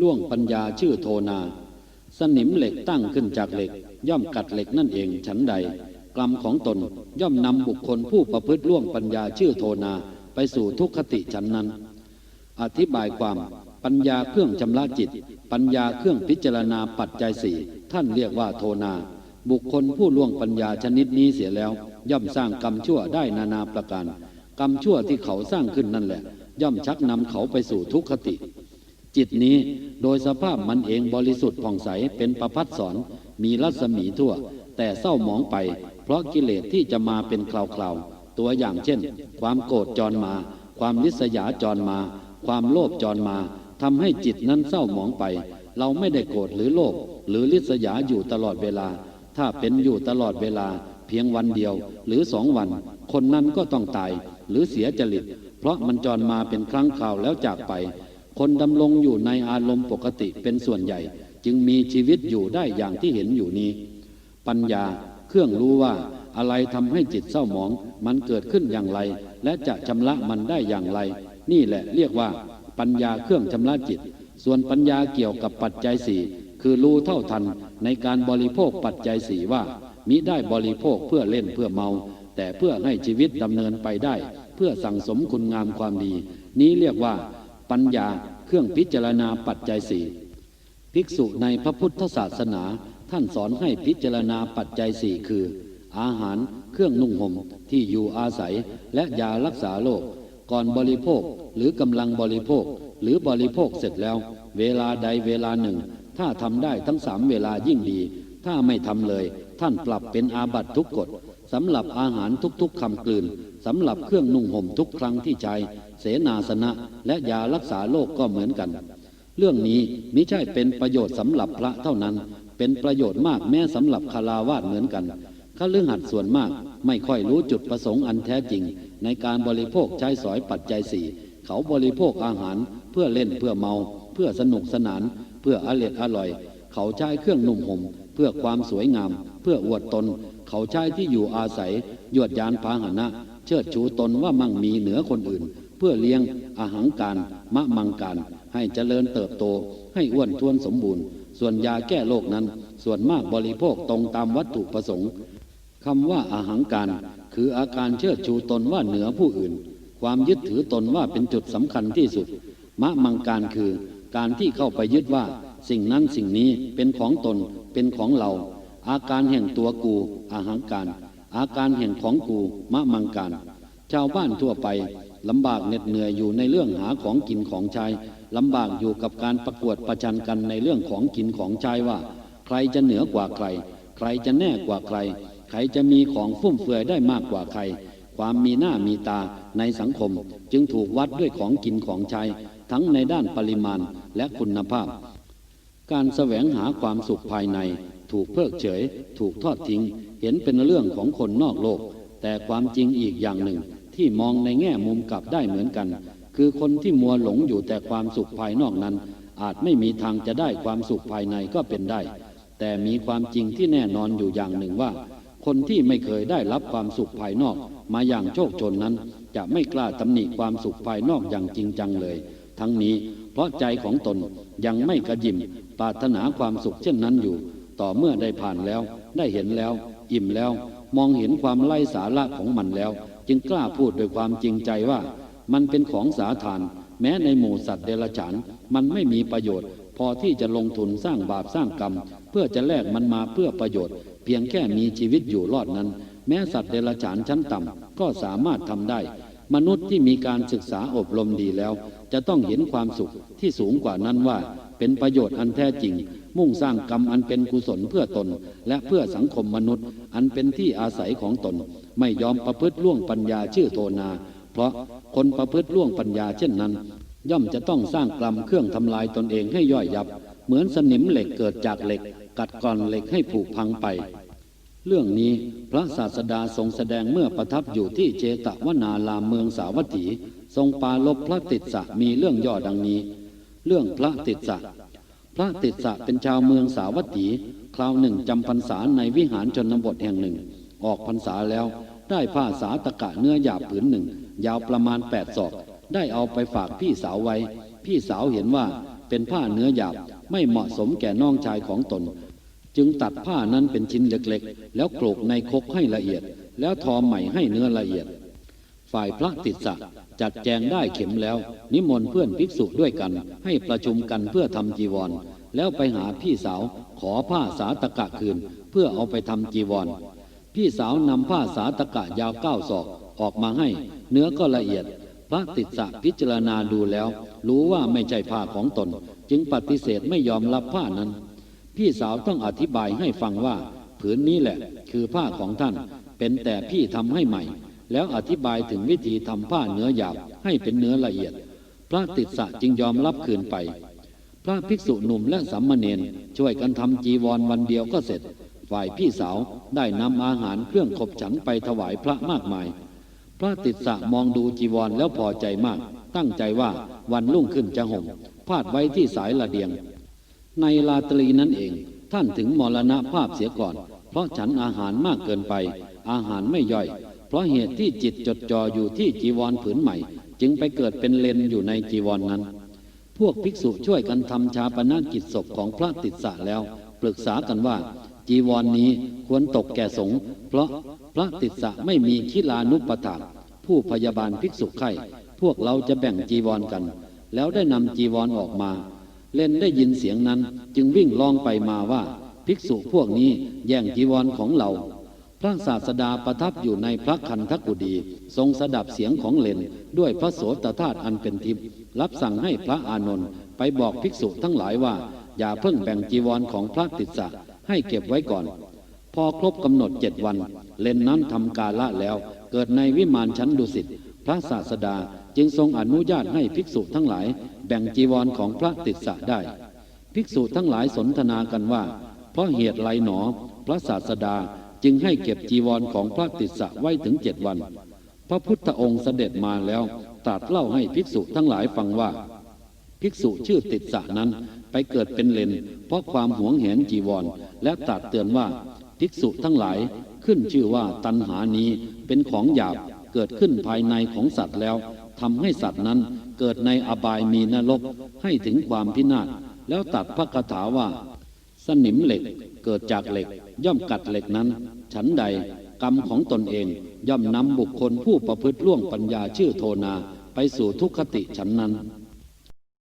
ล่วงปัญญาชื่อโทนา สนิมเหล็กตั้งขึ้นจากเหล็ก ย่อมกัดเหล็กนั่นเองฉันใด กรรมของตนย่อมนำบุคคลผู้ประพฤติล่วงปัญญาชื่อโทนาไปสู่ทุกขติฉันนั้น อธิบายความปัญญาเครื่องชำระจิต ปัญญาเครื่องพิจารณาปัจจัยสี่ท่านเรียกว่าโทนา บุคคลผู้ล่วงปัญญาชนิดนี้เสียแล้ว ย่อมสร้างกรรมชั่วได้นานาประการ กรรมชั่วที่เขาสร้างขึ้นนั่นแหละ ย่อมชักนำเขาไปสู่ทุกขติ จิตนี้โดยสภาพมันเองบริสุทธิ์ผ่องใสเป็นประพัดสอนมีรัศมีทั่ว แต่เศร้าหมองไป เพราะกิเลสที่จะมาเป็นคราวๆ ตัวอย่างเช่น ความโกรธจรมา ความลิษยาจรมา ความโลภจรมาทำให้จิตนั้นเศร้าหมองไป เราไม่ได้โกรธหรือโลภหรือลิษยาอยู่ตลอดเวลา ถ้าเป็นอยู่ตลอดเวลา เพียงวันเดียว หรือสองวัน คนนั้นก็ต้องตาย หรือเสียจริต เพราะมันจรมาเป็นครั้งคราวแล้วจากไป คนดำรงอยู่ในอารมณ์ปกติเป็นส่วนใหญ่ จึงมีชีวิตอยู่ได้อย่างที่เห็นอยู่นี้ ปัญญาเครื่องรู้ว่าอะไรทำให้จิตเศร้าหมอง มันเกิดขึ้นอย่างไร และจะชำระมันได้อย่างไร นี่แหละเรียกว่า ปัญญาเครื่องชำระจิต ส่วนปัญญาเกี่ยวกับปัจจัยสี่คือรู้เท่าทันในการบริโภคปัจจัยสี่ว่า มิได้บริโภคเพื่อเล่นเพื่อเมา แต่เพื่อให้ชีวิตดำเนินไปได้ เพื่อสั่งสมคุณงามความดี นี้เรียกว่า ปัญญา เครื่องพิจารณาปัจจัยสี่ภิกษุในพระพุทธศาสนาท่านสอนให้พิจารณาปัจจัยสี่คือ อาหารเครื่องนุ่งห่มที่อยู่อาศัยและยารักษาโรคก่อนบริโภคหรือกำลังบริโภค หรือบริโภคเสร็จแล้ว เวลาใดเวลาหนึ่ง ถ้าทำได้ทั้งสามเวลายิ่งดี ถ้าไม่ทำเลย ท่านปรับเป็นอาบัตทุกกฎ สำหรับอาหารทุกๆคำกลืนสำหรับเครื่องนุ่งห่มทุกครั้งที่ใช้เสนาสนะและยารักษาโรคก็เหมือนกัน เรื่องนี้มิใช่เป็นประโยชน์สำหรับพระเท่านั้น เป็นประโยชน์มากแม้สำหรับคาราวาสเหมือนกันข้าเรื่องหัดส่วนมากไม่ค่อยรู้จุดประสงค์อันแท้จริง ในการบริโภคใช้สอยปัจจัยสี่เขาบริโภคอาหารเพื่อเล่นเพื่อเมา เพื่อสนุกสนาน เพื่ออร่อยอร่อย เขาใช้เครื่องนุ่มห่มเพื่อความสวยงาม เพื่ออวดตน เขาใช้ที่อยู่อาศัยยวดยานพาหนะ เชิดชูตนว่ามั่งมีเหนือคนอื่น เพื่อเลี้ยงอาหารการมะมังการ ให้เจริญเติบโต ให้อ้วนท้วนสมบูรณ์ ส่วนยาแก้โรคนั้น ส่วนมากบริโภคตรงตามวัตถุประสงค์คำว่าอาหารการ คืออาการเชิดชูตนว่าเหนือผู้อื่น ความยึดถือตนว่าเป็นจุดสำคัญที่สุด มะมังการคือ การที่เข้าไปยึดว่า สิ่งนั้นสิ่งนี้เป็นของตนเป็นของเรา อาการแห่งตัวกูอาหารการ อาการแห่งของกูมะมังการ ชาวบ้านทั่วไปลำบากเหน็ดเหนื่อยอยู่ในเรื่องหาของกินของใช้ลำบากอยู่กับการประกวดประชันกันในเรื่องของกินของใช้ว่า ใครจะเหนือกว่าใคร ใครจะแน่กว่าใคร ใครจะมีของฟุ่มเฟือยได้มากกว่าใคร ความมีหน้ามีตาในสังคมจึงถูกวัดด้วยของกินของใช้ทั้งในด้านปริมาณและคุณภาพ การแสวงหาความสุขภายใน ถูกเพิกเฉย ถูกทอดทิ้ง เห็นเป็นเรื่องของคนนอกโลก แต่ความจริงอีกอย่างหนึ่ง ที่มองในแง่มุมกลับได้เหมือนกัน คือคนที่มัวหลงอยู่แต่ความสุขภายนอกนั้น อาจไม่มีทางจะได้ความสุขภายในก็เป็นได้ แต่มีความจริงที่แน่นอนอยู่อย่างหนึ่งว่า คนที่ไม่เคยได้รับความสุขภายนอก มาอย่างโชคชนนั้น จะไม่กล้าตำหนิความสุขภายนอกอย่างจริงจังเลย ทั้งนี้เพราะใจของตนยังไม่กระยิมปรารถนาความสุขเช่นนั้นอยู่ ต่อเมื่อได้ผ่านแล้ว ได้เห็นแล้ว อิ่มแล้ว มองเห็นความไร้สาระของมันแล้ว จึงกล้าพูดด้วยความจริงใจว่า มันเป็นของสาทาน แม้ในหมู่สัตว์เดรัจฉาน มันไม่มีประโยชน์ พอที่จะลงทุนสร้างบาปสร้างกรรม เพื่อจะแลกมันมาเพื่อประโยชน์ เพียงแค่มีชีวิตอยู่รอดนั้น แม้สัตว์เดรัจฉานชั้นต่ำก็สามารถทำได้มนุษย์ที่มีการศึกษาอบรมดีแล้ว จะต้องเห็นความสุขที่สูงกว่านั้นว่า เป็นประโยชน์อันแท้จริง มุ่งสร้างกรรมอันเป็นกุศลเพื่อตน และเพื่อสังคมมนุษย์ อันเป็นที่อาศัยของตน ไม่ยอมประพฤติล่วงปัญญาชื่อโทนา เพราะคนประพฤติล่วงปัญญาเช่นนั้น ย่อมจะต้องสร้างกรรมเครื่องทำลายตนเองให้ย่อยยับ เหมือนสนิมเหล็กเกิดจากเหล็ก กัดกร่อนเหล็กให้ผุพังไปเรื่องนี้พระศาสดาทรงแสดงเมื่อประทับอยู่ที่เจตวนารามเมืองสาวัตถี ทรงปาลบพระติดสะมีเรื่องย่อดังนี้ เรื่องพระติดสะ พระติดสะเป็นชาวเมืองสาวัตถี คราวหนึ่งจำพรรษาในวิหารชนบทแห่งหนึ่ง ออกพรรษาแล้วได้ผ้าสาตะกะเนื้อหยาบผืนหนึ่ง ยาวประมาณแปดศอก ได้เอาไปฝากพี่สาวไว้ พี่สาวเห็นว่าเป็นผ้าเนื้อหยาบไม่เหมาะสมแก่น้องชายของตน จึงตัดผ้านั้นเป็นชิ้นเล็กๆ แล้วโกรกในคกให้ละเอียด แล้วทอใหม่ให้เนื้อละเอียด ฝ่ายพระติสสะจัดแจงได้เข็มแล้ว นิมนต์เพื่อนภิกษุด้วยกัน ให้ประชุมกันเพื่อทำจีวร แล้วไปหาพี่สาวขอผ้าสาตะกะคืน เพื่อเอาไปทำจีวร พี่สาวนำผ้าสาตะกะยาวเก้าศอกออกมาให้ เนื้อก็ละเอียด พระติสสะพิจารณาดูแล้ว รู้ว่าไม่ใช่ผ้าของตน จึงปฏิเสธไม่ยอมรับผ้านั้น พี่สาวต้องอธิบายให้ฟังว่า ผืนนี้แหละ คือผ้าของท่านเป็นแต่พี่ทำให้ใหม่ แล้วอธิบายถึงวิธีทำผ้าเนื้อหยาบให้เป็นเนื้อละเอียด พระติสสะจึงยอมรับคืนไป พระภิกษุหนุ่มและสัมมาเนนช่วยกันทำจีวรวันเดียวก็เสร็จ ฝ่ายพี่สาวได้นำอาหารเครื่องขบฉันไปถวายพระมากมาย พระติสสะมองดูจีวรแล้วพอใจมาก ตั้งใจว่าวันรุ่งขึ้นจะห่มพาดไว้ที่สายละเดียง ในลาตรีนั้นเอง ท่านถึงมรณภาพเสียก่อน เพราะฉันอาหารมากเกินไป อาหารไม่ย่อย เพราะเหตุที่จิตจดจ่ออยู่ที่จีวรผืนใหม่ จึงไปเกิดเป็นเลนอยู่ในจีวรนนั้น พวกภิกษุช่วยกันทำชาปนกิจศพของพระติสสะแล้ว ปรึกษากันว่า จีวรนนี้ควรตกแก่สงฆ์เพราะพระติสสะไม่มีคิลานุปถากผู้พยาบาลภิกษุไข้พวกเราจะแบ่งจีวรกัน แล้วได้นำจีวรออกมา เล่นได้ยินเสียงนั้นจึงวิ่งลองไปมาว่า ภิกษุพวกนี้แย่งจีวรของเรา พระศาสดาประทับอยู่ในพระคันธกุฎีทรงสดับเสียงของเลนด้วยพระโสตธาตุอันเป็นทิพย์รับสั่งให้พระอานนท์ไปบอกภิกษุทั้งหลายว่า อย่าเพิ่งแบ่งจีวรของพระติสสะให้เก็บไว้ก่อน พอครบกำหนดเจ็ดวัน เลนนั้นทำกาละแล้ว เกิดในวิมานชั้นดุสิตพระศาสดาจึงทรงอนุญาตให้ภิกษุทั้งหลาย แบ่งจีวรของพระติสสะได้ ภิกษุทั้งหลายสนทนากันว่า เพราะเหตุไรหนอ พระศาสดา จึงให้เก็บจีวรของพระติสสะไว้ถึงเจ็ดวัน พระพุทธองค์เสด็จมาแล้วตรัสเล่าให้ภิกษุทั้งหลายฟังว่า ภิกษุชื่อติดสะนั้นไปเกิดเป็นเลนเพราะความหวงแหนจีวร และตรัสเตือนว่าภิกษุทั้งหลายขึ้นชื่อว่าตัณหานี้เป็นของหยาบเกิดขึ้นภายในของสัตว์แล้วทำให้สัตว์นั้นเกิดในอบายมีนรกให้ถึงความพินาศแล้วตัดพระคาถาว่า สนิมเหล็กเกิดจากเหล็ก ย่อมกัดเหล็กนั้น ฉันใดกรรมของตนเองย่อมนำบุคคลผู้ประพฤติล่วงปัญญาชื่อโทนา ไปสู่ทุกขติฉันนั้น